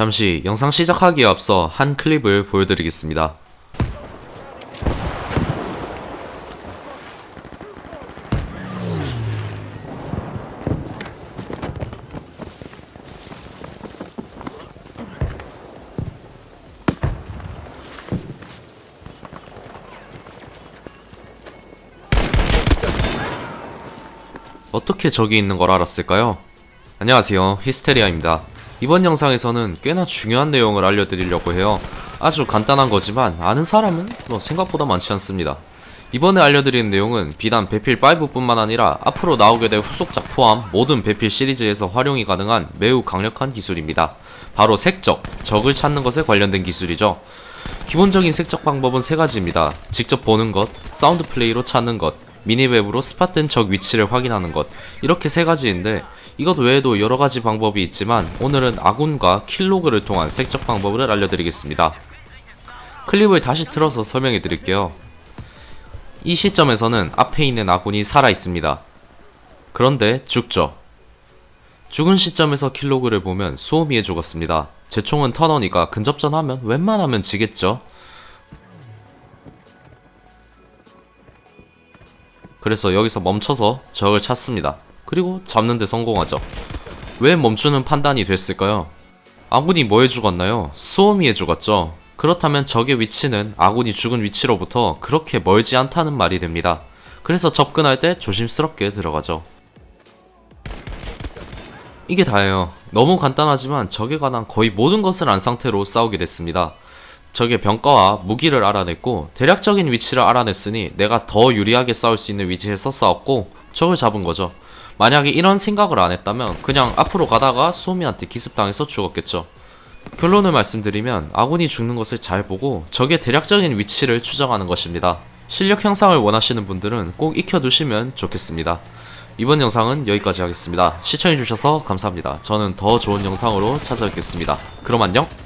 잠시 영상 시작하기에 앞서 한 클립을 보여드리겠습니다. 어떻게 저기 있는 걸 알았을까요? 안녕하세요. 히스테리아입니다. 이번 영상에서는 꽤나 중요한 내용을 알려드리려고 해요. 아주 간단한 거지만 아는 사람은 뭐 생각보다 많지 않습니다. 이번에 알려드리는 내용은 비단 배필 5뿐만 아니라 앞으로 나오게 될 후속작 포함 모든 배필 시리즈에서 활용이 가능한 매우 강력한 기술입니다. 바로 색적, 적을 찾는 것에 관련된 기술이죠. 기본적인 색적 방법은 세 가지입니다. 직접 보는 것, 사운드 플레이로 찾는 것, 미니맵으로 스팟된 적 위치를 확인하는 것 이렇게 세 가지인데 이것 외에도 여러 가지 방법이 있지만 오늘은 아군과 킬로그를 통한 색적 방법을 알려드리겠습니다. 클립을 다시 틀어서 설명해 드릴게요. 이 시점에서는 앞에 있는 아군이 살아 있습니다. 그런데 죽죠. 죽은 시점에서 킬로그를 보면 수호미에 죽었습니다. 제 총은 터너니까 근접전하면 웬만하면 지겠죠. 그래서 여기서 멈춰서 적을 찾습니다. 그리고 잡는 데 성공하죠. 왜 멈추는 판단이 됐을까요? 아군이 뭐에 죽었나요? 수호미에 죽었죠. 그렇다면 적의 위치는 아군이 죽은 위치로부터 그렇게 멀지 않다는 말이 됩니다. 그래서 접근할 때 조심스럽게 들어가죠. 이게 다예요. 너무 간단하지만 적에 관한 거의 모든 것을 안 상태로 싸우게 됐습니다. 적의 병가와 무기를 알아냈고 대략적인 위치를 알아냈으니 내가 더 유리하게 싸울 수 있는 위치에서 싸웠고 적을 잡은 거죠. 만약에 이런 생각을 안 했다면 그냥 앞으로 가다가 수호미한테 기습당해서 죽었겠죠. 결론을 말씀드리면 아군이 죽는 것을 잘 보고 적의 대략적인 위치를 추정하는 것입니다. 실력 향상을 원하시는 분들은 꼭 익혀두시면 좋겠습니다. 이번 영상은 여기까지 하겠습니다. 시청해주셔서 감사합니다. 저는 더 좋은 영상으로 찾아뵙겠습니다. 그럼 안녕!